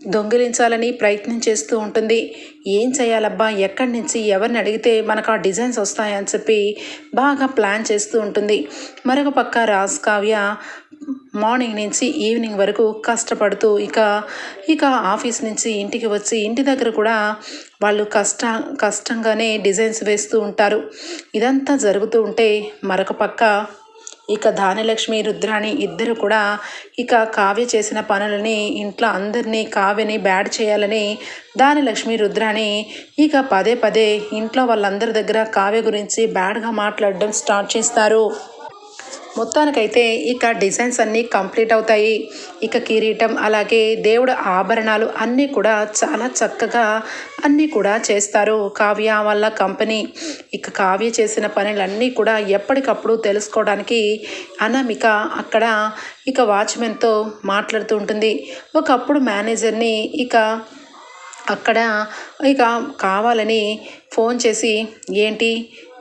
దొంగిలించాలని ప్రయత్నం చేస్తూ ఉంటుంది. ఏం చేయాలబ్బా? ఎక్కడి నుంచి ఎవరిని అడిగితే మనకు ఆ డిజైన్స్ వస్తాయని చెప్పి బాగా ప్లాన్ చేస్తూ ఉంటుంది. మరొక పక్క రాజ్ కావ్య మార్నింగ్ నుంచి ఈవినింగ్ వరకు కష్టపడుతూ ఇక ఇక ఆఫీస్ నుంచి ఇంటికి వచ్చి ఇంటి దగ్గర కూడా వాళ్ళు కష్ట కష్టంగానే డిజైన్స్ వేస్తూ ఉంటారు. ఇదంతా జరుగుతూ ఉంటే మరొక పక్క ఇక ధాన్యలక్ష్మి రుద్రాణి ఇద్దరు కూడా ఇక కావ్య చేసిన పనులని ఇంట్లో అందరినీ కావ్యని బ్యాడ్ చేయాలని ధాన్యలక్ష్మి రుద్రాణి ఇక పదే పదే ఇంట్లో వాళ్ళందరి దగ్గర కావ్య గురించి బ్యాడ్గా మాట్లాడడం స్టార్ట్ చేస్తారు. మొత్తానికైతే ఇక డిజైన్స్ అన్నీ కంప్లీట్ అవుతాయి. ఇక కిరీటం అలాగే దేవుడు ఆభరణాలు అన్నీ కూడా చాలా చక్కగా అన్నీ కూడా చేస్తారు. కావ్య వాళ్ళ కంపెనీ. ఇక కావ్య చేసిన పనులన్నీ కూడా ఎప్పటికప్పుడు తెలుసుకోవడానికి అనామిక అక్కడ ఇక వాచ్మెన్తో మాట్లాడుతూ ఉంటుంది. ఒకప్పుడు మేనేజర్ని ఇక అక్కడ ఇక కావాలని ఫోన్ చేసి ఏంటి?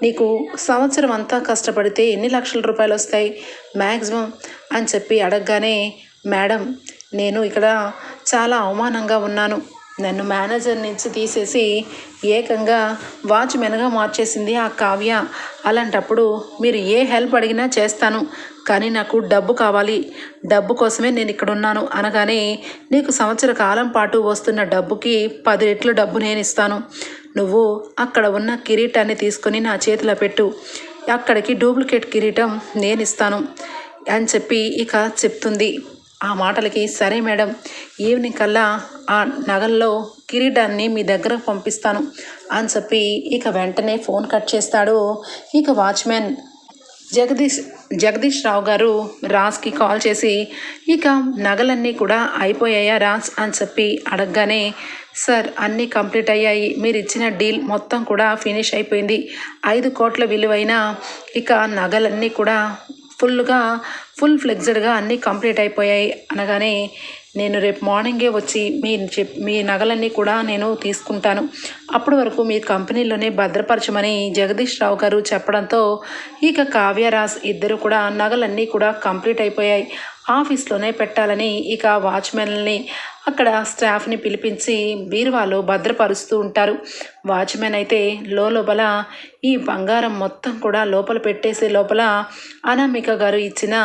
నీకు సంవత్సరం అంతా కష్టపడితే ఎన్ని లక్షల రూపాయలు వస్తాయి? మ్యాక్సిమం అని చెప్పి అడగగానే మేడం నేను ఇక్కడ చాలా అవమానంగా ఉన్నాను. నన్ను మేనేజర్ నుంచి తీసేసి ఏకంగా వాచ్మెన్గా మార్చేసింది ఆ కావ్య. అలాంటప్పుడు మీరు ఏ హెల్ప్ అడిగినా చేస్తాను కానీ నాకు డబ్బు కావాలి. డబ్బు కోసమే నేను ఇక్కడ ఉన్నాను. అనగానే నీకు సంవత్సర కాలం పాటు వస్తున్న డబ్బుకి పది రెట్లు డబ్బు నేను ఇస్తాను. నువ్వు అక్కడ ఉన్న కిరీటాన్ని తీసుకొని నా చేతిలో పెట్టు. అక్కడికి డూప్లికేట్ కిరీటం నేను ఇస్తాను అని చెప్పి ఇక చెప్తుంది. ఆ మాటలకి సరే మేడం ఈవినింగ్ కల్లా ఆ నగల్లో కిరీటాన్ని మీ దగ్గర పంపిస్తాను అని చెప్పి ఇక వెంటనే ఫోన్ కట్ చేస్తాడు ఇక వాచ్మెన్. జగదీష్ జగదీష్ రావు గారు రాజ్కి కాల్ చేసి ఇక నగలన్నీ కూడా అయిపోయాయా రాజ్ అని చెప్పి అడగగానే సార్ అన్నీ కంప్లీట్ అయ్యాయి. మీరు ఇచ్చిన డీల్ మొత్తం కూడా ఫినిష్ అయిపోయింది. ఐదు కోట్ల విలువైన ఇక నగలన్నీ కూడా ఫుల్గా ఫుల్ ఫ్లెక్స్డ్గా అన్నీ కంప్లీట్ అయిపోయాయి. అనగానే నేను రేపు మార్నింగే వచ్చి మీ చెప్ మీ నగలన్నీ కూడా నేను తీసుకుంటాను. అప్పటి వరకు మీ కంపెనీలోనే భద్రపరచమని జగదీష్ రావు గారు చెప్పడంతో ఇక కావ్యరాజ్ ఇద్దరు కూడా నగలన్నీ కూడా కంప్లీట్ అయిపోయాయి. ఆఫీస్లోనే పెట్టాలని ఇక వాచ్మెన్ని అక్కడ స్టాఫ్ని పిలిపించి బీరువాలో భద్రపరుస్తూ ఉంటారు. వాచ్మెన్ అయితే లోపల ఈ బంగారం మొత్తం కూడా లోపల పెట్టేసే లోపల అనామిక గారు ఇచ్చిన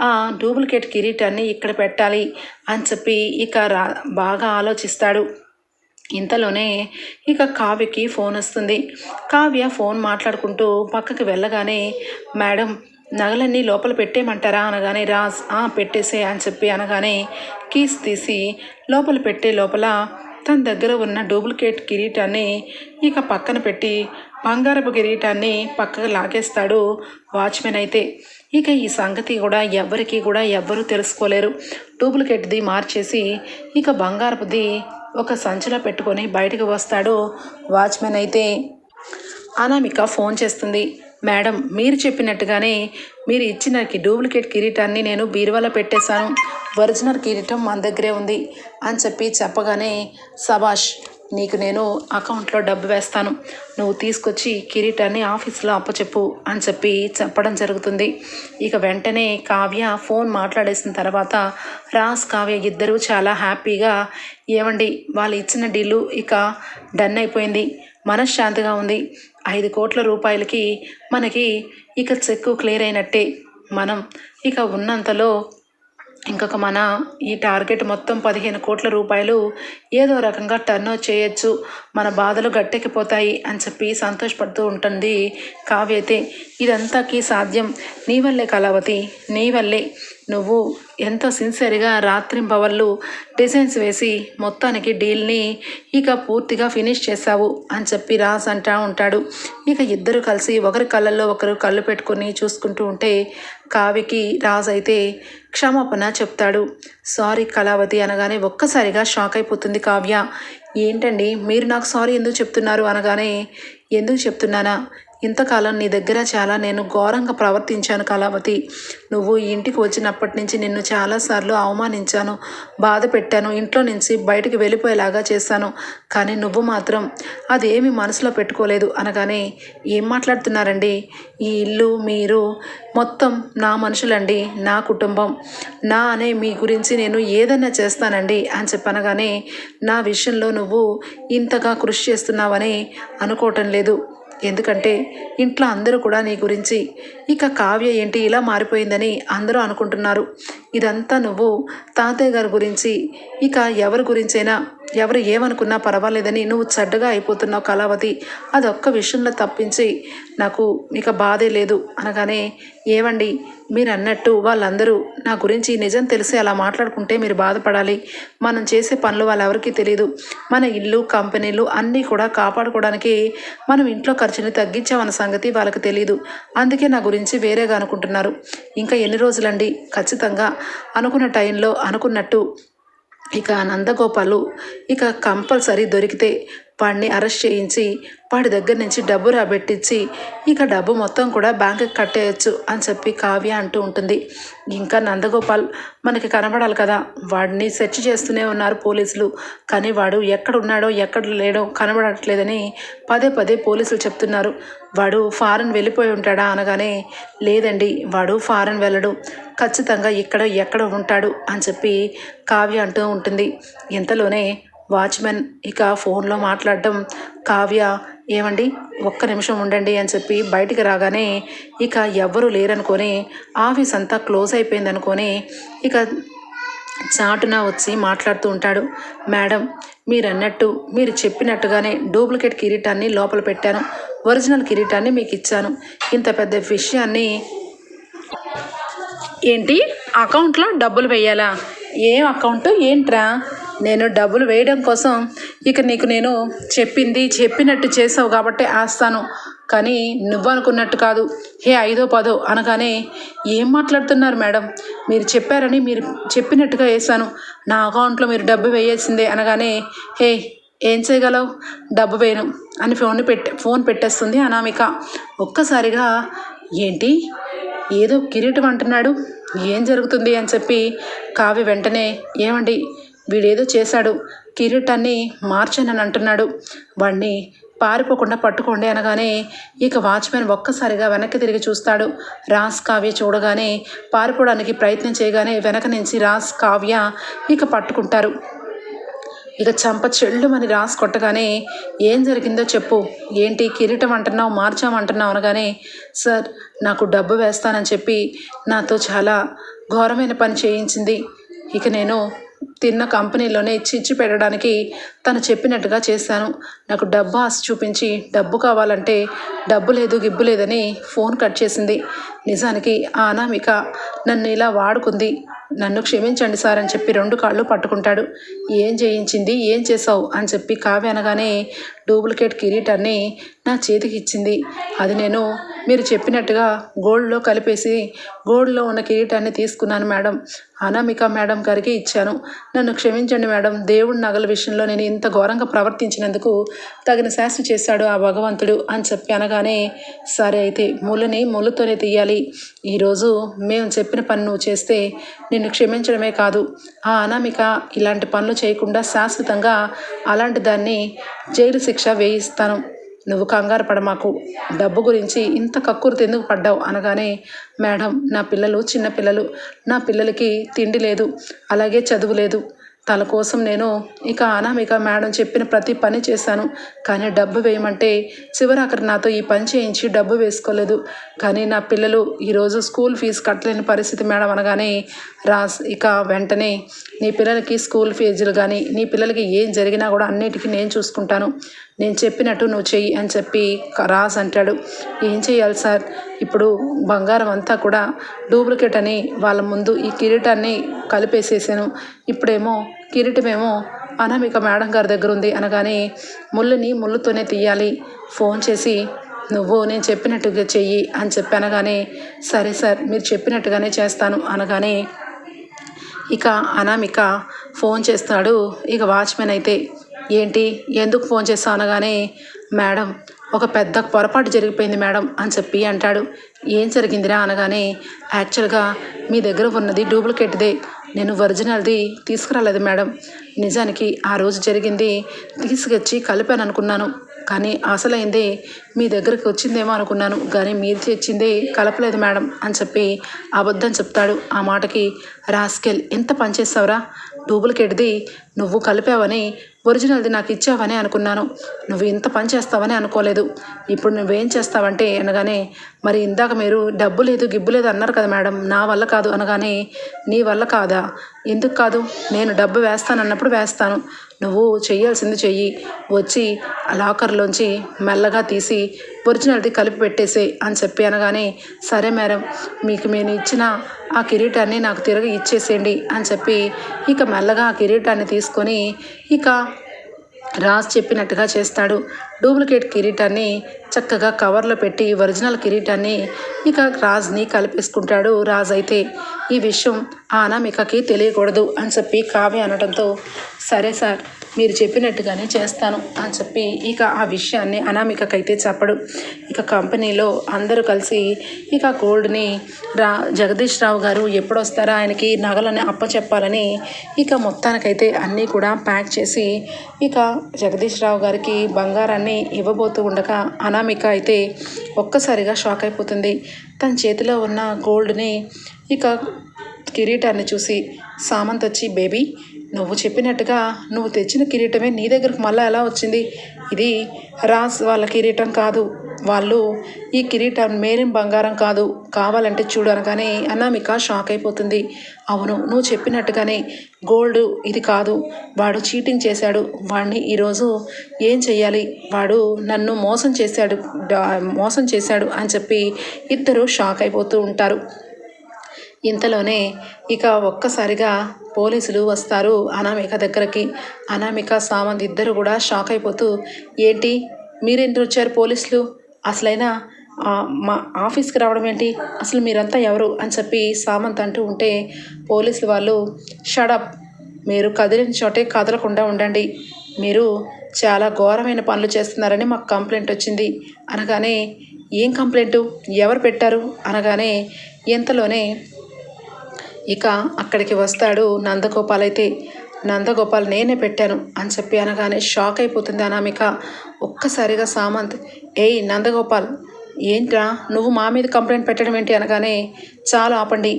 ఆ డూప్లికేట్ కిరీటాన్ని ఇక్కడ పెట్టాలి అని చెప్పి ఇక రా బాగా ఆలోచిస్తాడు. ఇంతలోనే ఇక కావ్యకి ఫోన్ వస్తుంది. కావ్య ఫోన్ మాట్లాడుకుంటూ పక్కకి వెళ్ళగానే మేడం నగలన్నీ లోపల పెట్టేయమంటారా? అనగానే రాజ్ పెట్టేసే అని చెప్పి అనగానే కీస్ తీసి లోపల పెట్టే లోపల తన దగ్గర ఉన్న డూప్లికేట్ కిరీటాన్ని ఇక పక్కన పెట్టి బంగారపు కిరీటాన్ని పక్కకు లాగేస్తాడు వాచ్మెన్ అయితే. ఇక ఈ సంగతి కూడా ఎవ్వరికీ కూడా ఎవ్వరూ తెలుసుకోలేరు. డూప్లికేట్ది మార్చేసి ఇక బంగారపుది ఒక సంచిలో పెట్టుకొని బయటకు వస్తాడు వాచ్మెన్ అయితే. అనామిక ఫోన్ చేస్తుంది. మేడం మీరు చెప్పినట్టుగానే మీరు ఇచ్చిన డూప్లికేట్ కిరీటాన్ని నేను బీరువాలో పెట్టేశాను. ఒరిజినల్ కిరీటం మన దగ్గరే ఉంది అని చెప్పి చెప్పగానే సబాష్ నీకు నేను అకౌంట్లో డబ్బు వేస్తాను. నువ్వు తీసుకొచ్చి కిరీటాన్ని ఆఫీస్లో అప్పచెప్పు అని చెప్పి చెప్పడం జరుగుతుంది. ఇక వెంటనే కావ్య ఫోన్ మాట్లాడేసిన తర్వాత రాస్ కావ్య ఇద్దరూ చాలా హ్యాపీగా ఏమండి వాళ్ళు ఇచ్చిన డీలు ఇక డన్ అయిపోయింది. మనశ్శాంతిగా ఉంది. ఐదు కోట్ల రూపాయలకి మనకి ఇక చెక్కు క్లియర్ అయినట్టే. మనం ఇక ఉన్నంతలో ఇంకొక మన ఈ టార్గెట్ మొత్తం పదిహేను కోట్ల రూపాయలు ఏదో రకంగా టర్న్ చేయొచ్చు. మన బాధలు గట్టెక్కిపోతాయి అని చెప్పి సంతోషపడుతూ ఉంటుంది కావ్యతే. ఇదంతాకి సాధ్యం. నీ వల్లే కళావతి. నీ వల్లే. నువ్వు ఎంతో సిన్సియర్గా రాత్రింబవళ్ళు డిజైన్స్ వేసి మొత్తానికి డీల్ని ఇక పూర్తిగా ఫినిష్ చేశావు అని చెప్పి రాజ్ అంటా ఉంటాడు. ఇక ఇద్దరు కలిసి ఒకరి కళ్ళల్లో ఒకరు కళ్ళు పెట్టుకొని చూసుకుంటూ ఉంటే కావికి రాజ్ అయితే క్షమాపణ చెప్తాడు. సారీ కళావతి అనగానే ఒక్కసారిగా షాక్ అయిపోతుంది కావ్య. ఏంటండి? మీరు నాకు సారీ ఎందుకు చెప్తున్నారు? అనగానే ఎందుకు చెప్తున్నానా? ఇంతకాలం నీ దగ్గర చాలా నేను ఘోరంగా ప్రవర్తించాను కళావతి. నువ్వు ఇంటికి వచ్చినప్పటి నుంచి నిన్ను చాలాసార్లు అవమానించాను బాధ పెట్టాను ఇంట్లో నుంచి బయటికి వెళ్ళిపోయేలాగా చేశాను. కానీ నువ్వు మాత్రం అదేమి మనసులో పెట్టుకోలేదు అనగానే ఏం మాట్లాడుతున్నారండి? ఈ ఇల్లు మీరు మొత్తం నా మనుషులండి నా కుటుంబం. నా అనే మీ గురించి నేను ఏదైనా చేస్తానండి అని చెప్పనగానే నా విషయంలో నువ్వు ఇంతగా కృషి చేస్తున్నావని అనుకోవటం లేదు. ఎందుకంటే ఇంట్లో అందరూ కూడా నీ గురించి ఇక కావ్య ఏంటి ఇలా మారిపోయిందని అందరూ అనుకుంటున్నారు. ఇదంతా నువ్వు తాతయ్య గారి గురించి ఇక ఎవరి గురించైనా ఎవరు ఏమనుకున్నా పర్వాలేదని నువ్వు చెడ్డగా అయిపోతున్నావు కళావతి. అదొక్క విషయంలో తప్పించి నాకు ఇక బాధే లేదు అనగానే ఏవండి మీరు అన్నట్టు వాళ్ళందరూ నా గురించి నిజం తెలిసి అలా మాట్లాడుకుంటే మీరు బాధపడాలి. మనం చేసే పనులు వాళ్ళెవరికీ తెలియదు మన ఇల్లు కంపెనీలు అన్నీ కూడా కాపాడుకోవడానికి మనం ఇంట్లో ఖర్చుని తగ్గించామన్న సంగతి వాళ్ళకి తెలియదు అందుకే నా గురించి వేరేగా అనుకుంటున్నారు. ఇంకా ఎన్ని రోజులండి? ఖచ్చితంగా అనుకున్న టైంలో అనుకున్నట్టు ఇక నందగోపాలు ఇక కంపల్సరీ దొరికితే వాడిని అరెస్ట్ చేయించి వాడి దగ్గర నుంచి డబ్బు రాబెట్టించి ఇక డబ్బు మొత్తం కూడా బ్యాంకుకి కట్టేయచ్చు అని చెప్పి కావ్య అంటూ ఉంటుంది. ఇంకా నందగోపాల్ మనకి కనబడాలి కదా వాడిని సెర్చ్ చేస్తూనే ఉన్నారు పోలీసులు. కానీ వాడు ఎక్కడ ఉన్నాడో ఎక్కడ లేడో కనబడట్లేదని పదే పదే పోలీసులు చెప్తున్నారు. వాడు ఫారెన్ వెళ్ళిపోయి ఉంటాడా అనగానే లేదండి వాడు ఫారెన్ వెళ్ళడు. ఖచ్చితంగా ఇక్కడ ఎక్కడ ఉంటాడు అని చెప్పి కావ్య అంటూ ఉంటుంది. ఇంతలోనే వాచ్మెన్ ఇక ఫోన్లో మాట్లాడడం. కావ్య ఏమండి ఒక్క నిమిషం ఉండండి అని చెప్పి బయటికి రాగానే ఇక ఎవ్వరూ లేరనుకొని ఆఫీస్ అంతా క్లోజ్ అయిపోయింది అనుకొని ఇక చాటున వచ్చి మాట్లాడుతూ ఉంటాడు. మేడం మీరు అన్నట్టు మీరు చెప్పినట్టుగానే డూప్లికేట్ కిరీటాన్ని లోపల పెట్టాను. ఒరిజినల్ కిరీటాన్ని మీకు ఇచ్చాను. ఇంత పెద్ద విషయాన్ని ఏంటి? అకౌంట్లో డబ్బులు వేయాలా? ఏం అకౌంట్? ఏంట్రా? నేను డబ్బులు వేయడం కోసం ఇక నీకు నేను చెప్పింది చెప్పినట్టు చేసావు కాబట్టి ఆస్తాను. కానీ నువ్వు అనుకున్నట్టు కాదు. హే ఐదో పదో అనగానే ఏం మాట్లాడుతున్నారు మేడం? మీరు చెప్పారని మీరు చెప్పినట్టుగా వేసాను నా అకౌంట్లో మీరు డబ్బు వేయాల్సిందే అనగానే హే ఏం చేయగలవు? డబ్బు వేయను అని ఫోన్ పెట్టే ఫోన్ పెట్టేస్తుంది అనామిక. ఒక్కసారిగా ఏంటి? ఏదో కిరీటం అంటున్నాడు. ఏం జరుగుతుంది అని చెప్పి కావ్య వెంటనే ఏమండి? వీడేదో చేశాడు. కిరీటాన్ని మార్చానని అంటున్నాడు. వాడిని పారిపోకుండా పట్టుకోండి అనగానే ఇక వాచ్మెన్ ఒక్కసారిగా వెనక్కి తిరిగి చూస్తాడు. రాస్ కావ్య చూడగానే పారిపోవడానికి ప్రయత్నం చేయగానే వెనక నుంచి రాస్ కావ్య ఇక పట్టుకుంటారు. ఇక చంప చెల్లుమని రాసి కొట్టగానే ఏం జరిగిందో చెప్పు. ఏంటి కిరీటం అంటున్నావు మార్చామంటున్నావు అనగానే సార్ నాకు డబ్బు వేస్తానని చెప్పి నాతో చాలా ఘోరమైన పని చేయించింది. ఇక నేను తిన్న కంపెనీలోనే చిచ్చు పెట్టడానికి తను చెప్పినట్టుగా చేశాను. నాకు డబ్బు ఆశ చూపించి డబ్బు కావాలంటే డబ్బు లేదు గిబ్బు లేదని ఫోన్ కట్ చేసింది. నిజానికి ఆ అనామిక నన్ను ఇలా వాడుకుంది. నన్ను క్షమించండి సార్ అని చెప్పి రెండు కాళ్ళు పట్టుకుంటాడు. ఏం చేయించింది ఏం చేసావు అని చెప్పి కావ్య అనగానే డూప్లికేట్ కిరీటాన్ని నా చేతికి ఇచ్చింది. అది నేను మీరు చెప్పినట్టుగా గోల్డ్లో కలిపేసి గోల్డ్లో ఉన్న కిరీటాన్ని తీసుకున్నాను మేడం. అనామిక మేడం గారికి ఇచ్చాను. నన్ను క్షమించండి మేడం. దేవుడి నగల విషయంలో నేను ఇంత ఘోరంగా ప్రవర్తించినందుకు తగిన శాస్త్ర చేశాడు ఆ భగవంతుడు అని చెప్పి అనగానే సరే అయితే ములుని ములతోనే తీయాలి. ఈరోజు మేము చెప్పిన పని నువ్వు చేస్తే నిన్ను క్షమించడమే కాదు. ఆ అనామిక ఇలాంటి పనులు చేయకుండా శాశ్వతంగా అలాంటి దాన్ని జైలు శిక్ష వేయిస్తాను. నువ్వు కంగారు పడమాకు. డబ్బు గురించి ఇంత కక్కుర్తి ఎందుకు పడ్డావు? అనగానే మేడం నా పిల్లలు చిన్న పిల్లలు. నా పిల్లలకి తిండి లేదు అలాగే చదువు లేదు. తన కోసం నేను ఇక అనామిక మేడం చెప్పిన ప్రతి పని చేశాను. కానీ డబ్బు వేయమంటే చివరాఖరి నాతో ఈ పని చేయించి డబ్బు వేసుకోలేదు. కానీ నా పిల్లలు ఈరోజు స్కూల్ ఫీజు కట్టలేని పరిస్థితి మేడం అనగానే రాస్ ఇక వెంటనే నీ పిల్లలకి స్కూల్ ఫీజులు కానీ నీ పిల్లలకి ఏం జరిగినా కూడా అన్నిటికీ నేను చూసుకుంటాను. నేను చెప్పినట్టు నువ్వు చెయ్యి అని చెప్పి రాజ్ అంటాడు. ఏం చేయాలి సార్? ఇప్పుడు బంగారం అంతా కూడా డూప్లికేట్ అని వాళ్ళ ముందు ఈ కిరీటాన్ని కలిపేసేసాను. ఇప్పుడేమో కిరీటమేమో అనామిక మేడం గారి దగ్గర ఉంది అనగానే ముళ్ళుని ముళ్ళుతోనే తీయాలి. ఫోన్ చేసి నువ్వు నేను చెప్పినట్టుగా చెయ్యి అని చెప్పి అనగానే సరే సార్ మీరు చెప్పినట్టుగానే చేస్తాను అనగానే ఇక అనామిక ఫోన్ చేస్తాడు. ఇక వాచ్మెన్ అయితే ఏంటి? ఎందుకు ఫోన్ చేస్తావు అనగానే మేడం ఒక పెద్ద పొరపాటు జరిగిపోయింది మేడం అని చెప్పి అంటాడు. ఏం జరిగిందిరా? అనగానే యాక్చువల్గా మీ దగ్గర ఉన్నది డూప్లికేట్దే. నేను ఒరిజినల్ది తీసుకురాలేదు మేడం. నిజానికి ఆ రోజు జరిగింది తీసుకొచ్చి కలిపాను అనుకున్నాను. కానీ అసలైంది మీ దగ్గరికి వచ్చిందేమో అనుకున్నాను. కానీ మీరు తెచ్చింది కలపలేదు మేడం అని చెప్పి అబద్ధం చెప్తాడు. ఆ మాటకి రాస్కెల్ ఎంత పనిచేస్తావురా డూప్లికేట్ది నువ్వు కలిపావని ఒరిజినల్ది నాకు ఇచ్చావని అనుకున్నాను. నువ్వు ఇంత పని చేస్తావని అనుకోలేదు. ఇప్పుడు నువ్వేం చేస్తావంటే అనగానే మరి ఇందాక మీరు డబ్బు లేదు గిబ్బు లేదు అన్నారు కదా మేడం నా వల్ల కాదు అనగానే నీ వల్ల కాదా? ఎందుకు కాదు? నేను డబ్బు వేస్తానన్నప్పుడు వేస్తాను. నువ్వు చేయాల్సింది చెయ్యి. వచ్చి లాకర్లోంచి మెల్లగా తీసి ఒరిజినల్ది కలిపి పెట్టేసే అని చెప్పి అనగానే సరే మేడం మీకు నేను ఇచ్చిన ఆ కిరీటాన్ని నాకు తిరిగి ఇచ్చేసేయండి అని చెప్పి ఇక మెల్లగా ఆ కిరీటాన్ని తీసుకొని ఇక రాజ్ చెప్పినట్టుగా చేస్తాడు. డూప్లికేట్ కిరీటాన్ని చక్కగా కవర్లో పెట్టి ఒరిజినల్ కిరీటాన్ని ఇక రాజ్ని కలిపేసుకుంటాడు రాజ్ అయితే ఈ విషయం ఆ అనామికకి తెలియకూడదు అని చెప్పి కావ్య అనడంతో సరే సార్ మీరు చెప్పినట్టుగానే చేస్తాను అని చెప్పి ఇక ఆ విషయాన్ని అనామికకైతే చెప్పడు. ఇక కంపెనీలో అందరూ కలిసి ఇక గోల్డ్ని రా జగదీష్ రావు గారు ఎప్పుడొస్తారో? ఆయనకి నగలని అప్పచెప్పాలని ఇక మొత్తానికైతే అన్నీ కూడా ప్యాక్ చేసి ఇక జగదీష్ రావు గారికి బంగారాన్ని ఇవ్వబోతూ ఉండగా అనామిక అయితే ఒక్కసారిగా షాక్ అయిపోతుంది. తన చేతిలో ఉన్న గోల్డ్ని ఇక కిరీటాన్ని చూసి సామంత్ వచ్చి బేబీ నువ్వు చెప్పినట్టుగా నువ్వు తెచ్చిన కిరీటమే నీ దగ్గరకు మళ్ళీ ఎలా వచ్చింది? ఇది రాస్ వాళ్ళ కిరీటం కాదు. వాళ్ళు ఈ కిరీటం మేరేం బంగారం కాదు. కావాలంటే చూడు అనగానే అనామిక షాక్ అయిపోతుంది. అవును నువ్వు చెప్పినట్టుగానే గోల్డ్ ఇది కాదు. వాడు చీటింగ్ చేశాడు. వాడిని ఈరోజు ఏం చెయ్యాలి? వాడు నన్ను మోసం చేశాడు. మోసం చేశాడు అని చెప్పి ఇద్దరు షాక్ అయిపోతూ ఉంటారు. ఇంతలోనే ఇక ఒక్కసారిగా పోలీసులు వస్తారు అనామిక దగ్గరకి. అనామిక సామంత్ ఇద్దరు కూడా షాక్ అయిపోతూ ఏంటి? మీరేంటి వచ్చారు పోలీసులు? అసలైనా మా ఆఫీస్కి రావడం ఏంటి? అసలు మీరంతా ఎవరు? అని చెప్పి సామంత్ అంటూ ఉంటే పోలీసులు వాళ్ళు షడప్ మీరు కదిలిన చోటే కదలకుండా ఉండండి. మీరు చాలా ఘోరమైన పనులు చేస్తున్నారని మాకు కంప్లైంట్ వచ్చింది. అనగానే ఏం కంప్లైంటు? ఎవరు పెట్టారు? అనగానే ఎంతలోనే ఇక అక్కడికి వస్తాడు నందగోపాల్ అయితే నందగోపాల్ నేనే పెట్టాను అని చెప్పి అనగానే షాక్ అయిపోతుంది అనామిక. ఒక్కసారిగా సామంత్ ఏయ్ నందగోపాల్ ఏంట్రా? నువ్వు మా మీద కంప్లైంట్ పెట్టడం ఏంటి? అనగానే చాలా ఆపండి.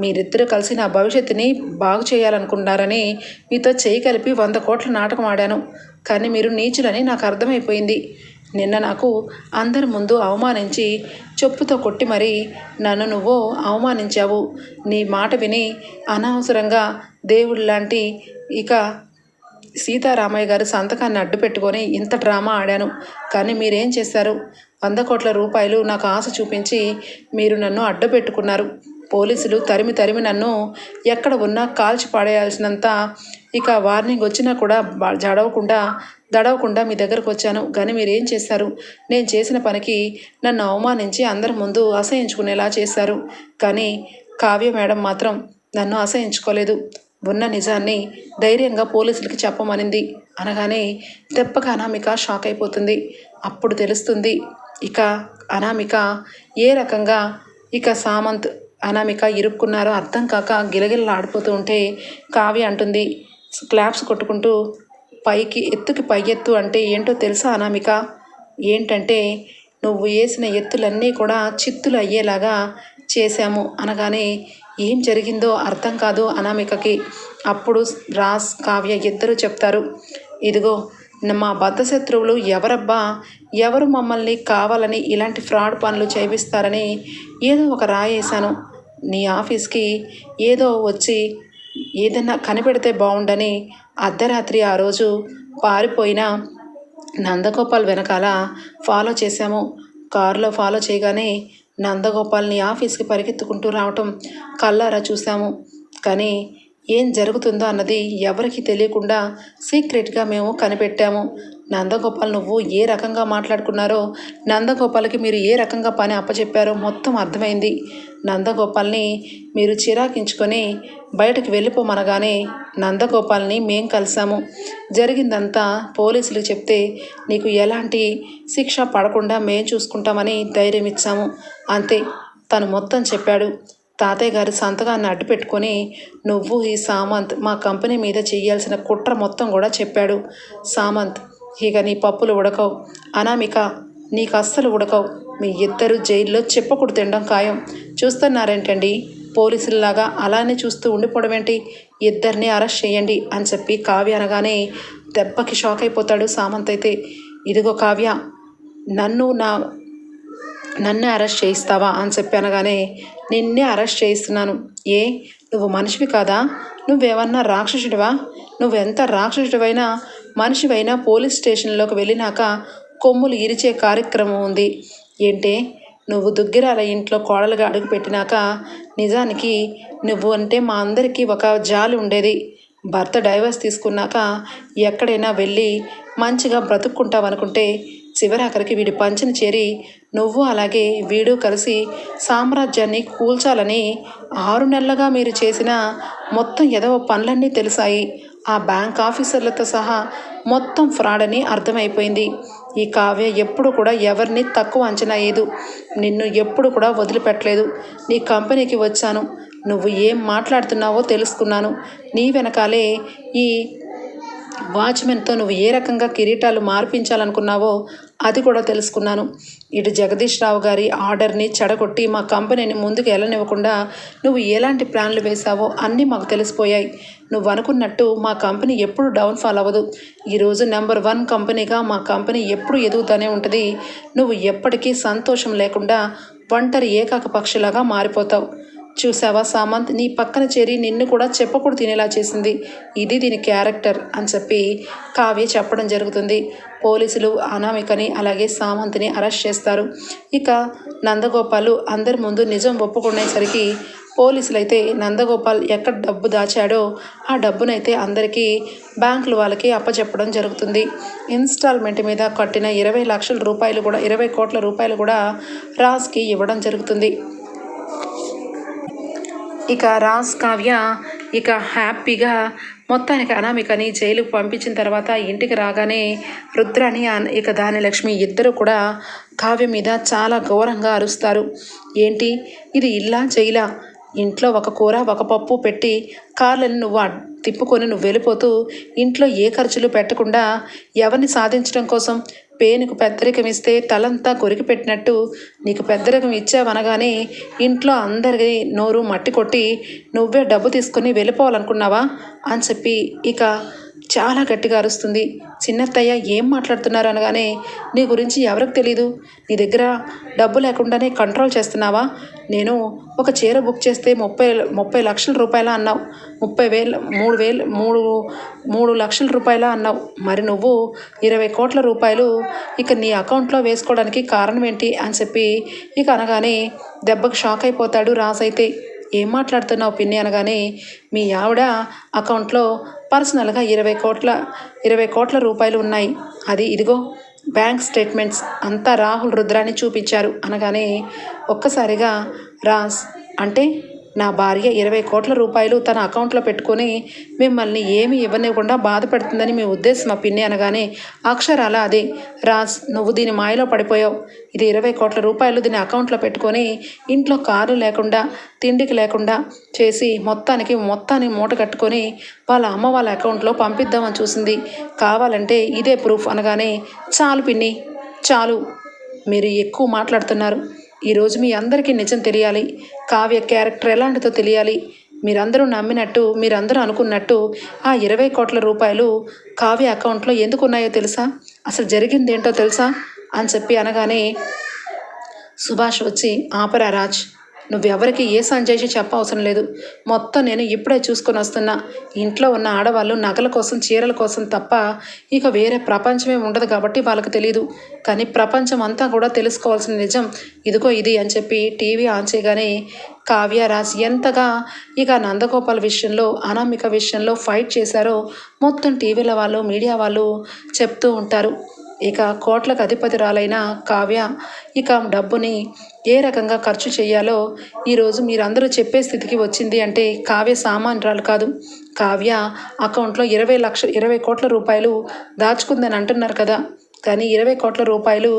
మీరిద్దరూ కలిసి నా భవిష్యత్తుని బాగు చేయాలనుకుంటున్నారని మీతో చేయి కలిపి వంద కోట్ల నాటకం ఆడాను. కానీ మీరు నీచులని నాకు అర్థమైపోయింది. నిన్న నాకు అందరి ముందు అవమానించి చెప్పుతో కొట్టి మరీ నన్ను నువ్వు అవమానించావు. నీ మాట విని అనవసరంగా దేవుళ్ళలాంటి లాంటి ఇక సీతారామయ్య గారి సంతకాన్ని అడ్డు పెట్టుకొని ఇంత డ్రామా ఆడాను. కానీ మీరేం చేశారు? వంద కోట్ల రూపాయలు నాకు ఆశ చూపించి మీరు నన్ను అడ్డు పెట్టుకున్నారు. పోలీసులు తరిమి తరిమి నన్ను ఎక్కడ ఉన్నా కాల్చి పడేయాల్సినంత ఇక వార్నింగ్ వచ్చినా కూడా జడవకుండా దడవకుండా మీ దగ్గరకు వచ్చాను. కానీ మీరేం చేశారు? నేను చేసిన పనికి నన్ను అవమానించి అందరి ముందు అసహించుకునేలా చేశారు. కానీ కావ్య మేడం మాత్రం నన్ను అసహించుకోలేదు. ఉన్న నిజాన్ని ధైర్యంగా పోలీసులకి చెప్పమనింది. అనగానే దెబ్బగా అనామిక షాక్ అయిపోతుంది. అప్పుడు తెలుస్తుంది ఇక అనామిక ఏ రకంగా ఇక సామంత్ అనామిక ఇరుక్కున్నారో అర్థం కాక గిలగిలలాడిపోతూ ఉంటే కావ్య అంటుంది క్లాప్స్ కొట్టుకుంటూ పైకి ఎత్తుకి పై ఎత్తు అంటే ఏంటో తెలుసా అనామిక? ఏంటంటే నువ్వు వేసిన ఎత్తులన్నీ కూడా చిత్తులు అయ్యేలాగా చేశాము అనగానే ఏం జరిగిందో అర్థం కాదు అనామికకి. అప్పుడు రాస్ కావ్య ఇద్దరు చెప్తారు ఇదిగో మా బద్ధశత్రువులు ఎవరబ్బా? ఎవరు మమ్మల్ని కావాలని ఇలాంటి ఫ్రాడ్ పనులు చేపిస్తారని ఏదో ఒక రాయేశాను. నీ ఆఫీస్కి ఏదో వచ్చి ఏదన్నా కనిపెడితే బాగుండని అర్ధరాత్రి ఆ రోజు పారిపోయిన నందగోపాల్ వెనకాల ఫాలో చేశాము. కారులో ఫాలో చేయగానే నందగోపాల్ని ఆఫీస్కి పరిగెత్తుకుంటూ రావటం కళ్ళారా చూసాము కానీ ఏం జరుగుతుందో అన్నది ఎవరికీ తెలియకుండా సీక్రెట్గా మేము కనిపెట్టాము. నందగోపాల్ నువ్వు ఏ రకంగా మాట్లాడుకున్నారో నందగోపాల్కి మీరు ఏ రకంగా పని అప్పచెప్పారో మొత్తం అర్థమైంది. నందగోపాల్ని మీరు చిరాకించుకొని బయటకు వెళ్ళిపోమనగానే నందగోపాల్ని మేం కలిసాము జరిగిందంతా పోలీసులు చెప్తే నీకు ఎలాంటి శిక్ష పడకుండా మేం చూసుకుంటామని ధైర్యం ఇచ్చాము. అంతే తను మొత్తం చెప్పాడు. తాతయ్య గారి సంతకాన్ని అడ్డు పెట్టుకొని నువ్వు ఈ సామంత్ మా కంపెనీ మీద చేయాల్సిన కుట్ర మొత్తం కూడా చెప్పాడు. సామంత్ ఇక నీ పప్పులు ఉడకవు. అనామిక నీకు అస్సలు ఉడకవు. మీ ఇద్దరు జైల్లో చెప్పకూడదు తినడం ఖాయం. చూస్తున్నారేంటండి? పోలీసుల్లాగా అలానే చూస్తూ ఉండిపోవడం ఏంటి ఇద్దరిని అరెస్ట్ చేయండి అని చెప్పి కావ్య అనగానే దెబ్బకి షాక్ అయిపోతాడు సామంత్ అయితే. ఇదిగో కావ్య నన్ను నా నన్నే అరెస్ట్ చేయిస్తావా అని చెప్పి అనగానే నిన్నే అరెస్ట్ చేయిస్తున్నాను. ఏ? నువ్వు మనిషివి కాదా? నువ్వేమన్నా రాక్షసుడివా? నువ్వెంత రాక్షసుడివైనా మనిషివైనా పోలీస్ స్టేషన్లోకి వెళ్ళినాక కొమ్ములు ఇరిచే కార్యక్రమం ఉంది. ఏంటే? నువ్వు దుగ్గిరాల ఇంట్లో కోడలుగా అడుగు పెట్టినాక నిజానికి నువ్వు అంటే మా అందరికీ ఒక జాలి ఉండేది. భర్త డైవర్స్ తీసుకున్నాక ఎక్కడైనా వెళ్ళి మంచిగా బ్రతుక్కుంటావనుకుంటే చివరాఖరికి వీడి పంచని చేరి నువ్వు అలాగే వీడు కలిసి సామ్రాజ్యాన్ని కూల్చాలని ఆరు నెలలుగా మీరు చేసిన మొత్తం ఎదవ పనులన్నీ తెలిసాయి. ఆ బ్యాంక్ ఆఫీసర్లతో సహా మొత్తం ఫ్రాడ్ అని అర్థమైపోయింది. ఈ కావ్య ఎప్పుడు కూడా ఎవరిని తక్కువ అంచనా వేయదు. నిన్ను ఎప్పుడు కూడా వదిలిపెట్టలేదు. నీ కంపెనీకి వచ్చాను. నువ్వు ఏం మాట్లాడుతున్నావో తెలుసుకున్నాను. నీ వెనకాలే ఈ వాచ్మెన్తో నువ్వు ఏ రకంగా కిరీటాలు మార్పించాలనుకున్నావో అది కూడా తెలుసుకున్నాను. ఇటు జగదీష్ రావు గారి ఆర్డర్ని చెడగొట్టి మా కంపెనీని ముందుకు వెళ్ళనివ్వకుండా నువ్వు ఎలాంటి ప్లాన్లు వేశావో అన్నీ మాకు తెలిసిపోయాయి. నువ్వు అనుకున్నట్టు మా కంపెనీ ఎప్పుడు డౌన్ఫాల్ అవ్వదు. ఈరోజు నెంబర్ వన్ కంపెనీగా మా కంపెనీ ఎప్పుడు ఎదుగుతూనే ఉంటుంది. నువ్వు ఎప్పటికీ సంతోషం లేకుండా ఒంటరి ఏకాక పక్షిలాగా మారిపోతావు. చూసావా సామంత్? నీ పక్కన చేరి నిన్ను కూడా చెప్పకూడదు తినేలా చేసింది. ఇది దీని క్యారెక్టర్ అని చెప్పి కావ్య చెప్పడం జరుగుతుంది. పోలీసులు అనామికని అలాగే సామంత్ని అరెస్ట్ చేస్తారు. ఇక నందగోపాలు అందరి ముందు నిజం ఒప్పుకునేసరికి పోలీసులు అయితే నందగోపాల్ ఎక్కడ డబ్బు దాచాడో ఆ డబ్బునైతే అందరికీ బ్యాంకులు వాళ్ళకి అప్పచెప్పడం జరుగుతుంది. ఇన్స్టాల్మెంట్ మీద కట్టిన ఇరవై లక్షల రూపాయలు కూడా ఇరవై కోట్ల రూపాయలు కూడా రాజ్కి ఇవ్వడం జరుగుతుంది. ఇక రాజ్ కావ్య ఇక హ్యాపీగా మొత్తానికి అనామికని జైలుకు పంపించిన తర్వాత ఇంటికి రాగానే రుద్రాని ఇక ఇక దానిలక్ష్మి ఇద్దరు కూడా కావ్య మీద చాలా ఘోరంగా అరుస్తారు. ఏంటి? ఇది ఇల్లా? జైలా? ఇంట్లో ఒక కూర ఒక పప్పు పెట్టి కార్లను నువ్వు తిప్పుకొని నువ్వు వెళ్ళిపోతూ ఇంట్లో ఏ ఖర్చులు పెట్టకుండా ఎవరిని సాధించడం కోసం పేనుకు పెద్దరికం ఇస్తే తలంతా కొరికి పెట్టినట్టు నీకు పెద్దరికం ఇచ్చావనగానే ఇంట్లో అందరి నోరు మట్టి కొట్టి నువ్వే డబ్బు తీసుకొని వెళ్ళిపోవాలనుకున్నావా అని చెప్పి ఇక చాలా గట్టిగా అరుస్తుంది. చిన్నత్తయ్య ఏం మాట్లాడుతున్నారు అనగానే నీ గురించి ఎవరికి తెలీదు? నీ దగ్గర డబ్బు లేకుండానే కంట్రోల్ చేస్తున్నావా? నేను ఒక చీర బుక్ చేస్తే ముప్పై ముప్పై లక్షల రూపాయల అన్నావు. ముప్పై వేలు మూడు వేలు మూడు మూడు లక్షల రూపాయల అన్నావు. మరి నువ్వు ఇరవై కోట్ల రూపాయలు ఇక నీ అకౌంట్లో వేసుకోవడానికి కారణం ఏంటి? అని చెప్పి ఇక అనగానే దెబ్బకు షాక్ అయిపోతాడు రాజు అయితే ఏం మాట్లాడుతున్నావు పిన్ని అనగానే మీ ఆవిడ అకౌంట్లో పర్సనల్గా ఇరవై కోట్ల ఇరవై కోట్ల రూపాయలు ఉన్నాయి. అది ఇదిగో బ్యాంక్ స్టేట్మెంట్స్. అంతా రాహుల్ రుద్రాని చూపించారు అనగానే ఒక్కసారిగా రాస్ అంటే నా భార్య ఇరవై కోట్ల రూపాయలు తన అకౌంట్లో పెట్టుకొని మిమ్మల్ని ఏమి ఇవ్వనివ్వకుండా బాధపెడుతుందని మీ ఉద్దేశం ఆ పిన్ని అనగానే అక్షరాల అదే రాజ్ నువ్వు దీని మాయలో పడిపోయావు. ఇది ఇరవై కోట్ల రూపాయలు దీని అకౌంట్లో పెట్టుకొని ఇంట్లో కారు లేకుండా తిండికి లేకుండా చేసి మొత్తానికి మొత్తాన్ని మూట కట్టుకొని వాళ్ళ అమ్మ వాళ్ళ అకౌంట్లో పంపిద్దామని చూసింది. కావాలంటే ఇదే ప్రూఫ్ అనగానే చాలు పిన్ని చాలు. మీరు ఎక్కువ మాట్లాడుతున్నారు. ఈరోజు మీ అందరికీ నిజం తెలియాలి. కావ్య క్యారెక్టర్ ఎలాంటిదో తెలియాలి. మీరందరూ నమ్మినట్టు మీరందరూ అనుకున్నట్టు ఆ ఇరవై కోట్ల రూపాయలు కావ్య అకౌంట్లో ఎందుకు ఉన్నాయో తెలుసా? అసలు జరిగింది ఏంటో తెలుసా? అని చెప్పి అనగానే సుభాష్ వచ్చి ఆపరా రాజ్ నువ్వెవరికి ఏ సంజయ్షి చెప్పవసరం లేదు. మొత్తం నేను ఇప్పుడే చూసుకొని వస్తున్నా. ఇంట్లో ఉన్న ఆడవాళ్ళు నగల కోసం చీరల కోసం తప్ప ఇక వేరే ప్రపంచమే ఉండదు కాబట్టి వాళ్ళకి తెలియదు కానీ ప్రపంచం అంతా కూడా తెలుసుకోవాల్సిన నిజం ఇదిగో ఇది అని చెప్పి టీవీ ఆన్ చేయగానే కావ్యరాజ్ ఎంతగా ఇక నందగోపాల్ విషయంలో అనామిక విషయంలో ఫైట్ చేశారో మొత్తం టీవీల వాళ్ళు మీడియా వాళ్ళు చెప్తూ ఉంటారు. ఇక కోట్లకు అధిపతిరాలైన కావ్య ఇక డబ్బుని ఏ రకంగా ఖర్చు చేయాలో ఈరోజు మీరందరూ చెప్పే స్థితికి వచ్చింది అంటే కావ్య సామాన్యురాలు కాదు. కావ్య అకౌంట్లో ఇరవై లక్ష ఇరవై కోట్ల రూపాయలు దాచుకుందని అంటున్నారు కదా. కానీ ఇరవై కోట్ల రూపాయలు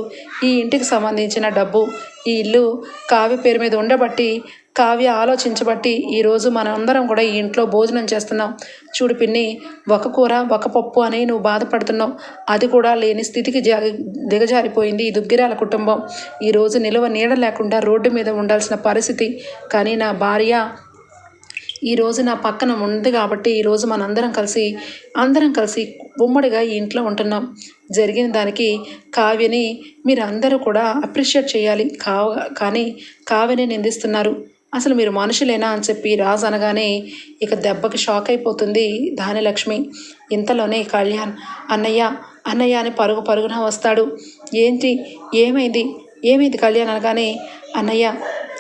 ఈ ఇంటికి సంబంధించిన డబ్బు ఈ ఇల్లు కావ్య పేరు మీద ఉండబట్టి కావ్య ఆలోచించబట్టి ఈరోజు మనందరం అందరం కూడా ఈ ఇంట్లో భోజనం చేస్తున్నాం. చూడు పిన్ని ఒక కూర ఒక పప్పు అని నువ్వు బాధపడుతున్నావు. అది కూడా లేని స్థితికి జా దిగజారిపోయింది ఈ దుగ్గిరాల కుటుంబం. ఈరోజు నిలువ నీడ లేకుండా రోడ్డు మీద ఉండాల్సిన పరిస్థితి. కానీ నా భార్య ఈరోజు నా పక్కన ఉంది కాబట్టి ఈరోజు మనందరం కలిసి అందరం కలిసి ఉమ్మడిగా ఈ ఇంట్లో ఉంటున్నాం. జరిగిన దానికి కావ్యని మీరు అందరూ కూడా అప్రిషియేట్ చేయాలి. కావ కానీ కావ్యని నిందిస్తున్నారు. అసలు మీరు మనుషులేనా అని చెప్పి రాజు అనగానే ఇక దెబ్బకి షాక్ అయిపోతుంది ధాన్యలక్ష్మి. ఇంతలోనే కళ్యాణ్ అన్నయ్య అన్నయ్య అని పరుగు పరుగున వస్తాడు. ఏంటి? ఏమైంది? ఏమైంది కళ్యాణ్ అనగానే అన్నయ్య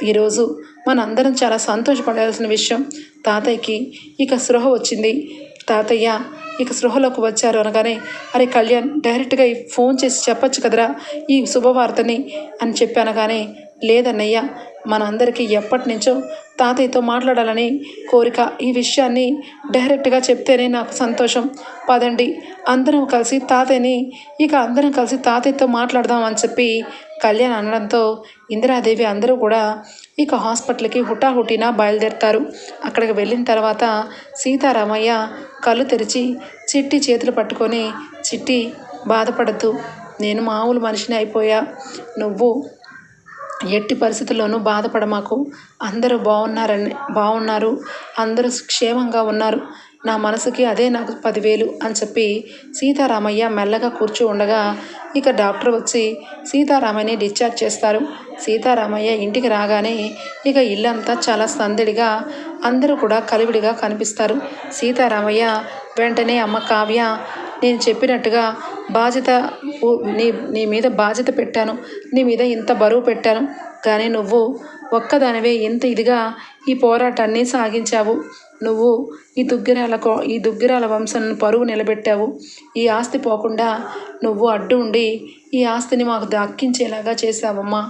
ఈరోజు మనందరం చాలా సంతోషపడాల్సిన విషయం తాతయ్యకి. ఇక స్పృహ వచ్చింది. తాతయ్య ఇక స్పృహలోకి వచ్చారు అనగానే అరే కళ్యాణ్ డైరెక్ట్గా ఫోన్ చేసి చెప్పొచ్చు కదరా ఈ శుభవార్తని అని చెప్పి అనగానే లేదన్నయ్య మనందరికీ ఎప్పటి నుంచో తాతయ్యతో మాట్లాడాలని కోరిక ఈ విషయాన్ని డైరెక్ట్గా చెప్తేనే నాకు సంతోషం. పదండి అందరం కలిసి తాతయ్యని ఇక అందరం కలిసి తాతయ్యతో మాట్లాడదాం అని చెప్పి కళ్యాణ్ అనడంతో ఇందిరాదేవి అందరూ కూడా ఇక హాస్పిటల్కి హుటాహుటిన బయలుదేరుతారు. అక్కడికి వెళ్ళిన తర్వాత సీతారామయ్య కళ్ళు తెరిచి చిట్టి చేతులు పట్టుకొని చిట్టి బాధపడద్దు. నేను మామూలు మనిషిని అయిపోయా. నువ్వు ఎట్టి పరిస్థితుల్లోనూ బాధపడమాకు. అందరూ బాగున్నారని బాగున్నారు అందరూ క్షేమంగా ఉన్నారు. నా మనసుకి అదే నాకు పదివేలు అని చెప్పి సీతారామయ్య మెల్లగా కూర్చో ఉండగా ఇక డాక్టర్ వచ్చి సీతారామయ్యని డిశ్చార్జ్ చేస్తారు. సీతారామయ్య ఇంటికి రాగానే ఇక ఇల్లంతా చాలా సందడిగా అందరూ కూడా కలివిడిగా కనిపిస్తారు. సీతారామయ్య వెంటనే అమ్మ కావ్య నేను చెప్పినట్టుగా బాధ్యత నీ నీ మీద బాధ్యత పెట్టాను. నీ మీద ఇంత బరువు పెట్టాను. కానీ నువ్వు ఒక్కదానివే ఇంత ఇదిగా ఈ పోరాటాన్ని సాగించావు. నువ్వు ఈ దుగ్గిరాల కో ఈ దుగ్గిరాల వంశం పరువు నిలబెట్టావు. ఈ ఆస్తి పోకుండా నువ్వు అడ్డు ఉండి ఈ ఆస్తిని మాకు దక్కించేలాగా చేసావమ్మా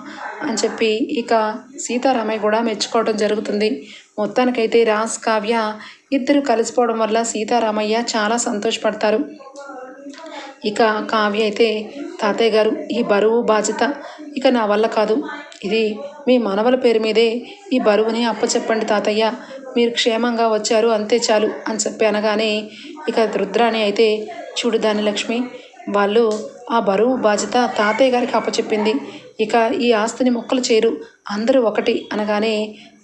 అని చెప్పి ఇక సీతారామయ్య కూడా మెచ్చుకోవడం జరుగుతుంది. మొత్తానికైతే రాజ్ కావ్య ఇద్దరు కలిసిపోవడం వల్ల సీతారామయ్య చాలా సంతోషపడతారు. ఇక కావ్య అయితే తాతయ్య గారు ఈ బరువు బాధ్యత ఇక నా వల్ల కాదు. ఇది మీ మనవల పేరు మీదే ఈ బరువుని అప్పచెప్పండి తాతయ్య. మీరు క్షేమంగా వచ్చారు అంతే చాలు అని చెప్పి అనగానే ఇక రుద్రాణి అయితే చూడు దాని లక్ష్మి వాళ్ళు ఆ బరువు బాధ్యత తాతయ్య గారికి అప్పచెప్పింది. ఇక ఈ ఆస్తిని మొక్కలు చేరు అందరూ ఒకటి అనగానే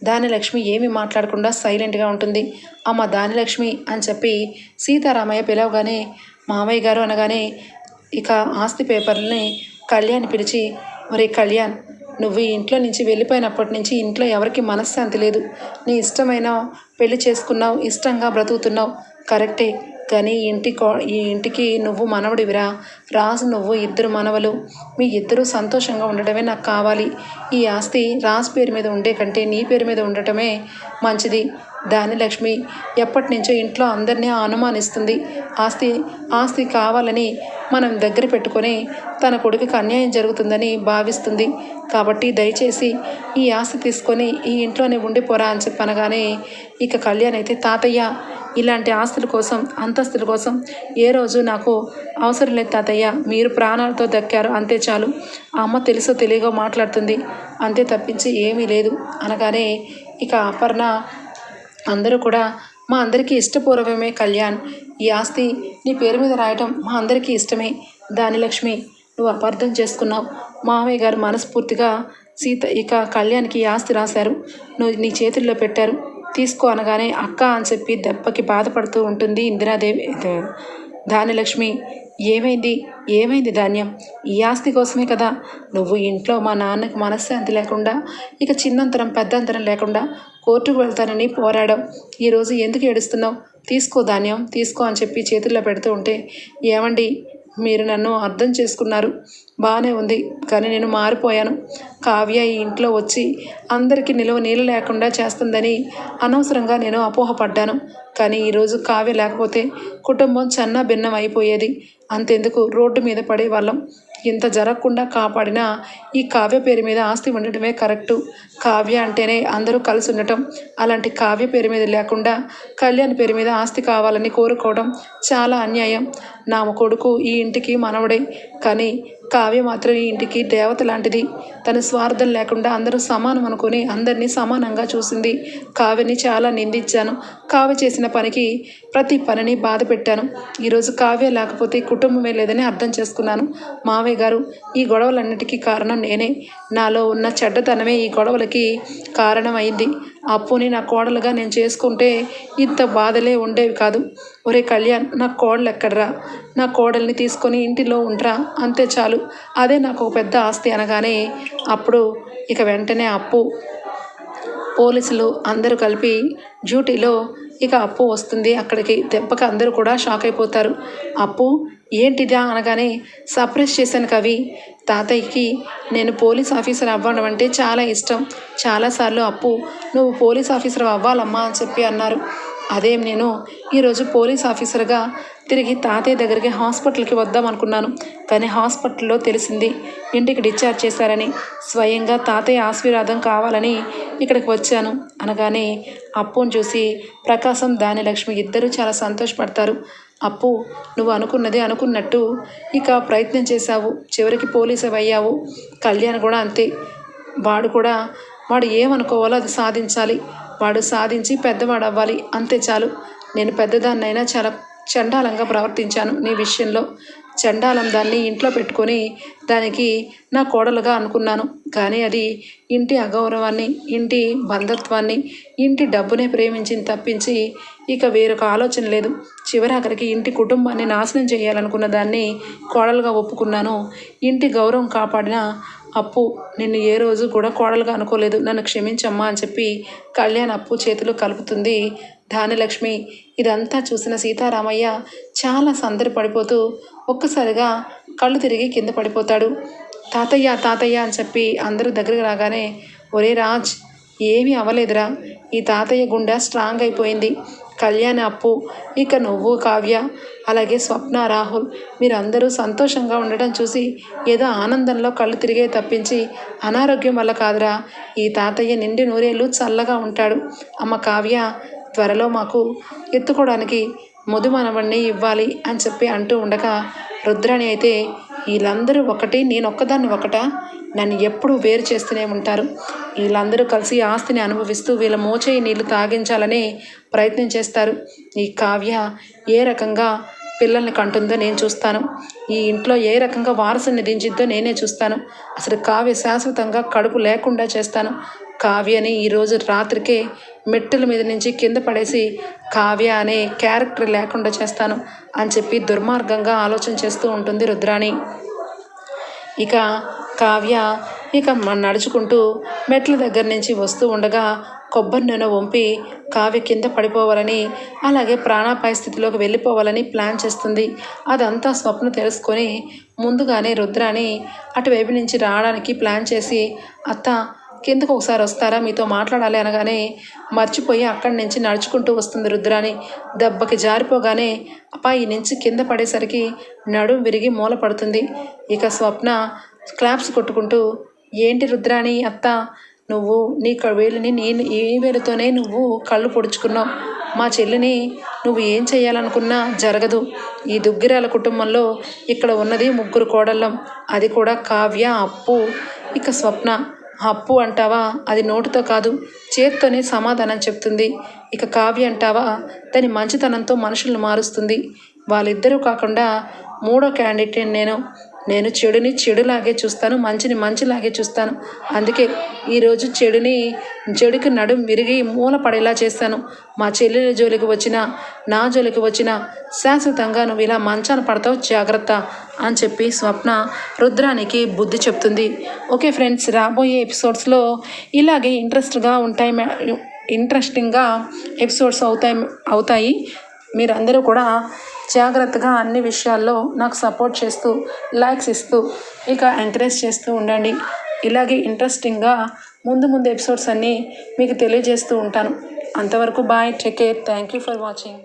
దానిలక్ష్మి ఏమీ మాట్లాడకుండా సైలెంట్గా ఉంటుంది. అమ్మ దానిలక్ష్మి అని చెప్పి సీతారామయ్య పిలవగానే మామయ్య గారు అనగానే ఇక ఆస్తి పేపర్ని కళ్యాణ్ పిలిచి ఒరే కళ్యాణ్ నువ్వు ఈ ఇంట్లో నుంచి వెళ్ళిపోయినప్పటి నుంచి ఇంట్లో ఎవరికి మనశ్శాంతి లేదు. నీ ఇష్టమైన పెళ్ళి చేసుకున్నావు ఇష్టంగా బ్రతుకుతున్నావు. కరెక్టే. కానీ ఇంటి కో ఈ ఇంటికి నువ్వు మనవడివిరా? రాజు నువ్వు ఇద్దరు మనవలు. మీ ఇద్దరూ సంతోషంగా ఉండటమే నాకు కావాలి. ఈ ఆస్తి రాజు పేరు మీద ఉండే కంటే నీ పేరు మీద ఉండటమే మంచిది. దాని ఎప్పటి నుంచో ఇంట్లో అందరినీ అనుమానిస్తుంది. ఆస్తి ఆస్తి కావాలని మనం దగ్గర పెట్టుకొని తన కొడుకుకి అన్యాయం జరుగుతుందని భావిస్తుంది. కాబట్టి దయచేసి ఈ ఆస్తి తీసుకొని ఈ ఇంట్లోనే ఉండిపోరా అని చెప్పనగానే ఇక కళ్యాణ్ అయితే తాతయ్య ఇలాంటి ఆస్తుల కోసం అంతస్తుల కోసం ఏ రోజు నాకు అవసరం లేదు తాతయ్య. మీరు ప్రాణాలతో దక్కారు అంతే చాలు. అమ్మ తెలుసో తెలియగో మాట్లాడుతుంది. అంతే తప్పించి ఏమీ లేదు. అనగానే ఇక అపర్ణ అందరూ కూడా మా అందరికీ ఇష్టపూర్వమే కళ్యాణ్. ఈ ఆస్తి నీ పేరు మీద రాయటం మా అందరికీ ఇష్టమే. దాని లక్ష్మి నువ్వు అపార్థం చేసుకున్నావు. మామయ్య గారు మనస్ఫూర్తిగా సీత ఇక కళ్యాణ్కి ఈ ఆస్తి రాశారు. నువ్వు నీ చేతుల్లో పెట్టారు. తీసుకో అనగానే అక్క అని చెప్పి దెబ్బకి బాధపడుతూ ఉంటుంది ఇందిరాదేవి. దానిలక్ష్మి ఏమైంది? ఏమైంది ధాన్యం? ఈ ఆస్తి కోసమే కదా? నువ్వు ఇంట్లో మా నాన్నకి మనశ్శాంతి లేకుండా ఇక చిన్నంతరం పెద్దంతరం లేకుండా కోర్టుకు వెళ్తానని పోరాడాం ఈరోజు ఎందుకు ఏడుస్తున్నావు? తీసుకో ధాన్యం తీసుకో అని చెప్పి చేతుల్లో పెడుతూ ఉంటే ఏమండి? మీరు నన్ను అర్థం చేసుకున్నారు. బాగానే ఉంది. కానీ నేను మారిపోయాను. కావ్య ఈ ఇంట్లో వచ్చి అందరికీ నిలువ నీళ్ళు లేకుండా చేస్తుందని అనవసరంగా నేను అపోహపడ్డాను. కానీ ఈరోజు కావ్య లేకపోతే కుటుంబం చన్నా భిన్నం అయిపోయేది. అంతెందుకు? రోడ్డు మీద పడేవాళ్ళం ఇంత జరగకుండా కాపాడిన ఈ కావ్య పేరు మీద ఆస్తి ఉండటమే కరెక్టు. కావ్య అంటేనే అందరూ కలిసి ఉండటం. అలాంటి కావ్య పేరు మీద లేకుండా కళ్యాణ్ పేరు మీద ఆస్తి కావాలని కోరుకోవడం చాలా అన్యాయం. నా కొడుకు ఈ ఇంటికి మనవడే. కానీ కావ్య మాత్రం ఈ ఇంటికి దేవత లాంటిది. తన స్వార్థం లేకుండా అందరూ సమానం అనుకుని అందరినీ సమానంగా చూసింది. కావ్యని చాలా నిందించాను. కావ్య చేసిన పనికి ప్రతి పనిని బాధ పెట్టాను. ఈరోజు కావ్య లేకపోతే కుటుంబమే లేదని అర్థం చేసుకున్నాను. మావయ్య గారు ఈ గొడవలన్నిటికీ కారణం నేనే. నాలో ఉన్న చెడ్డతనమే ఈ గొడవలకి కారణమైంది. అప్పుని నా కోడలుగా నేను చేసుకుంటే ఇంత బాధలే ఉండేవి కాదు. ఒరే కళ్యాణ్ నా కోడలు ఎక్కడరా? నా కోడల్ని తీసుకొని ఇంటిలో ఉంటరా? అంతే చాలు. అదే నాకు ఒక పెద్ద ఆస్తి అనగానే అప్పుడు ఇక వెంటనే అప్పు. పోలీసులు అందరూ కలిపి డ్యూటీలో ఇక అప్పు వస్తుంది. అక్కడికి దెబ్బకి అందరూ కూడా షాక్ అయిపోతారు. అప్పు ఏంటిదా? అనగానే సప్రెస్ చేశాను కవి. తాతయ్యకి నేను పోలీస్ ఆఫీసర్ అవ్వడం అంటే చాలా ఇష్టం. చాలాసార్లు అప్పు నువ్వు పోలీస్ ఆఫీసర్ అవ్వాలమ్మా అని చెప్పి అన్నారు. అదేం నేను ఈరోజు పోలీస్ ఆఫీసర్గా తిరిగి తాతయ్య దగ్గరికి హాస్పిటల్కి వద్దాం అనుకున్నాను. కానీ హాస్పిటల్లో తెలిసింది ఇంటికి డిశ్చార్జ్ చేశారని స్వయంగా తాతయ్య ఆశీర్వాదం కావాలని ఇక్కడికి వచ్చాను అనగానే అప్పుని చూసి ప్రకాశం దానిలక్ష్మి ఇద్దరూ చాలా సంతోషపడతారు. అప్పు నువ్వు అనుకున్నది అనుకున్నట్టు ఇక ప్రయత్నం చేశావు. చివరికి పోలీసు అయ్యావు కళ్యాణ్ కూడా అంతే. వాడు కూడా వాడు ఏమనుకోవాలో అది సాధించాలి. వాడు సాధించి పెద్దవాడు అవ్వాలి అంతే చాలు. నేను పెద్దదాన్నైనా చాలా చండాలంగా ప్రవర్తించాను నీ విషయంలో. చండాలం దాన్ని ఇంట్లో పెట్టుకొని దానికి నా కోడలుగా అనుకున్నాను. కానీ అది ఇంటి అగౌరవాన్ని ఇంటి బంధత్వాన్ని ఇంటి డబ్బునే ప్రేమించింది తప్పించి ఇక వేరొక ఆలోచన లేదు. చివరి అక్కడికి ఇంటి కుటుంబాన్ని నాశనం చేయాలనుకున్న దాన్ని కోడలుగా ఒప్పుకున్నాను. ఇంటి గౌరవం కాపాడిన అప్పు నిన్ను ఏ రోజు కూడా కోడలుగా అనుకోలేదు. నన్ను క్షమించమ్మా అని చెప్పి కళ్యాణ్ అప్పు చేతులు కలుపుతుంది. ధానలక్ష్మి ఇదంతా చూసిన సీతారామయ్య చాలా సందడిపడిపోతూ ఒక్కసారిగా కళ్ళు తిరిగి కింద పడిపోతాడు. తాతయ్య తాతయ్య అని చెప్పి అందరూ దగ్గరికి రాగానే ఒరే రాజ్ ఏమీ అవ్వలేదురా ఈ తాతయ్య గుండె స్ట్రాంగ్ అయిపోయింది. కళ్యాణ అప్పు ఇక నువ్వు కావ్య అలాగే స్వప్న రాహుల్ మీరందరూ సంతోషంగా ఉండడం చూసి ఏదో ఆనందంలో కళ్ళు తిరిగే తప్పించి అనారోగ్యం వల్ల కాదురా. ఈ తాతయ్య నిండి నూరేళ్ళు చల్లగా ఉంటాడు. అమ్మ కావ్య త్వరలో మాకు ఎత్తుకోవడానికి ముదుమనవణ్ణి ఇవ్వాలి అని చెప్పి అంటూ ఉండగా రుద్రాణి అయితే వీళ్ళందరూ ఒకటి నేను ఒక్కదాన్ని ఒకట? నన్ను ఎప్పుడూ వేరు చేస్తూనే ఉంటారు. వీళ్ళందరూ కలిసి ఆస్తిని అనుభవిస్తూ వీళ్ళ మోచేయి నీళ్ళు తాగించాలని ప్రయత్నం చేస్తారు. ఈ కావ్య ఏ రకంగా పిల్లల్ని కంటుందో నేను చూస్తాను. ఈ ఇంట్లో ఏ రకంగా వారసుని దించిద్దో నేనే చూస్తాను. అసలు కావ్య శాశ్వతంగా కడుపు లేకుండా చేస్తాను. కావ్యని ఈరోజు రాత్రికే మెట్టుల మీద నుంచి కింద పడేసి కావ్య అనే క్యారెక్టర్ లేకుండా చేస్తాను అని చెప్పి దుర్మార్గంగా ఆలోచన చేస్తూ ఉంటుంది రుద్రాణి. ఇక కావ్య ఇక నడుచుకుంటూ మెట్ల దగ్గర నుంచి వస్తూ ఉండగా కొబ్బరి నూనె వంపి కావ్య కింద పడిపోవాలని అలాగే ప్రాణాపాయ స్థితిలోకి వెళ్ళిపోవాలని ప్లాన్ చేస్తుంది. అదంతా స్వప్న తెలుసుకొని ముందుగానే రుద్రాని అటువైపు నుంచి రావడానికి ప్లాన్ చేసి అత్త కిందకు ఒకసారి వస్తారా? మీతో మాట్లాడాలి అనగానే మర్చిపోయి అక్కడి నుంచి నడుచుకుంటూ వస్తుంది రుద్రాని దెబ్బకి జారిపోగానే అపాయి నుంచి కింద పడేసరికి నడుం విరిగి మూల పడుతుంది. ఇక స్వప్న క్లాప్స్ కొట్టుకుంటూ ఏంటి రుద్రాణి అత్త నువ్వు నీ క- నేను ఈ వేలుతోనే నువ్వు కళ్ళు పొడుచుకున్నావు. మా చెల్లిని నువ్వు ఏం చేయాలనుకున్నా జరగదు. ఈ దుగ్గిరాల కుటుంబంలో ఇక్కడ ఉన్నది ముగ్గురు కోడళ్ళం. అది కూడా కావ్య అప్పు. ఇక స్వప్న అప్పు అంటావా? అది నోటితో కాదు చేత్తోనే సమాధానం చెప్తుంది. ఇక కావ్య అంటావా? దాని మంచితనంతో మనుషులను మారుస్తుంది. వాళ్ళిద్దరూ కాకుండా మూడో క్యాండిడేట్ నేను నేను చెడుని చెడులాగే చూస్తాను మంచిని మంచిలాగే చూస్తాను. అందుకే ఈరోజు చెడుని చెడుకి నడుం విరిగి మూల పడేలా చేస్తాను. మా చెల్లెల జోలికి వచ్చినా నా జోలికి వచ్చినా శాశ్వతంగా నువ్వు ఇలా మంచాన పడతావు జాగ్రత్త అని చెప్పి స్వప్న రుద్రానికి బుద్ధి చెప్తుంది. ఓకే ఫ్రెండ్స్ రాబోయే ఎపిసోడ్స్లో ఇలాగే ఇంట్రెస్ట్గా ఉంటాయి ఇంట్రెస్టింగ్గా ఎపిసోడ్స్ అవుతాయి అవుతాయి. మీరందరూ కూడా జాగ్రత్తగా అన్ని విషయాల్లో నాకు సపోర్ట్ చేస్తూ లైక్స్ ఇస్తూ ఇక ఎంకరేజ్ చేస్తూ ఉండండి. ఇలాగే ఇంట్రెస్టింగ్గా ముందు ముందు ఎపిసోడ్స్ అన్నీ మీకు తెలియజేస్తూ ఉంటాను. అంతవరకు bye take care thank you for watching